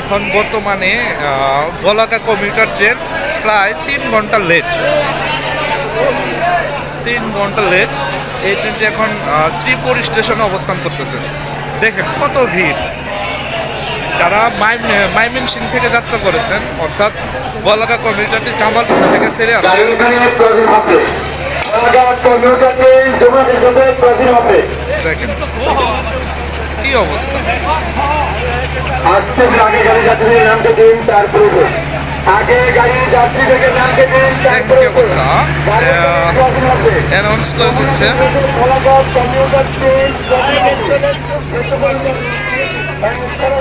এখন বর্তমানে বলাকা commuter train প্রায় তিন ঘণ্টা লেট তিন ঘণ্টা লেট এই ট্রেনটি এখন শ্রীপুর স্টেশনে অবস্থান করতেছে। দেখেন কত ভিড়। যারা মাইমিন সিং থেকে যাত্রা করেছেন অর্থাৎ বলাকা কমিউটারটি জামালপুর থেকে ছেড়ে আসে দেখেন। অবস্থা? কি অবস্থা অ্যানাউন্স করে দিচ্ছে।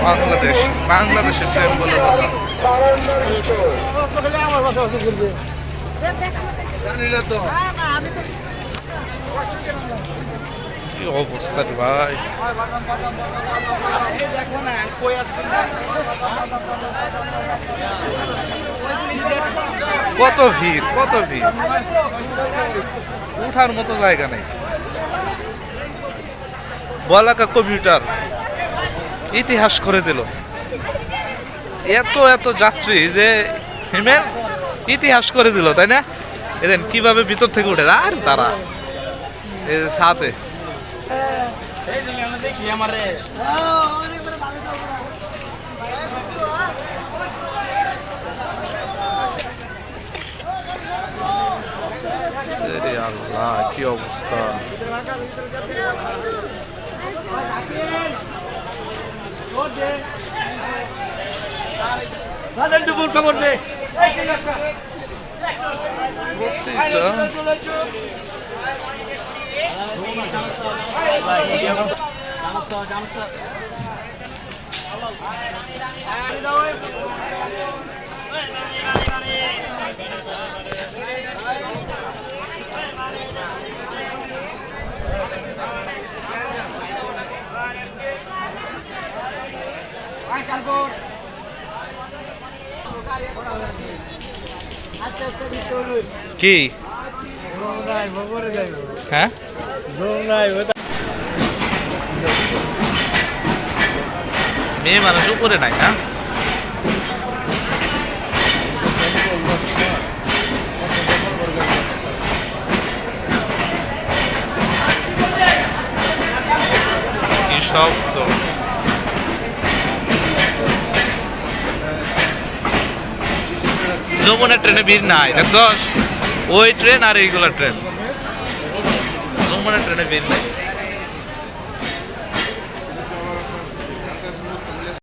বাংলাদেশ বাংলাদেশের ট্রেন বলে কথা কি অবস্থা ভাই। কত ভিড় কত ভিড়। উঠার মতো জায়গা নেই। বলাকা কম্পিউটার ইতিহাস করে দিল। এত এত যাত্রী যে হিমের ইতিহাস করে দিল, তাই না? এদেন কীভাবে ভিতর থেকে উঠে? আর তারা এই সাথে আরে আল্লাহ কি অবস্থা? প্রত্যেকটা কি হ্যাঁ? মেয়ে মানুষ উপরে নাই, না? যমুনা ট্রেনে ভিড় নাই দেখছ ওই ট্রেন আর এইগুলা ট্রেন। যমুনা ট্রেনে ভিড় নাই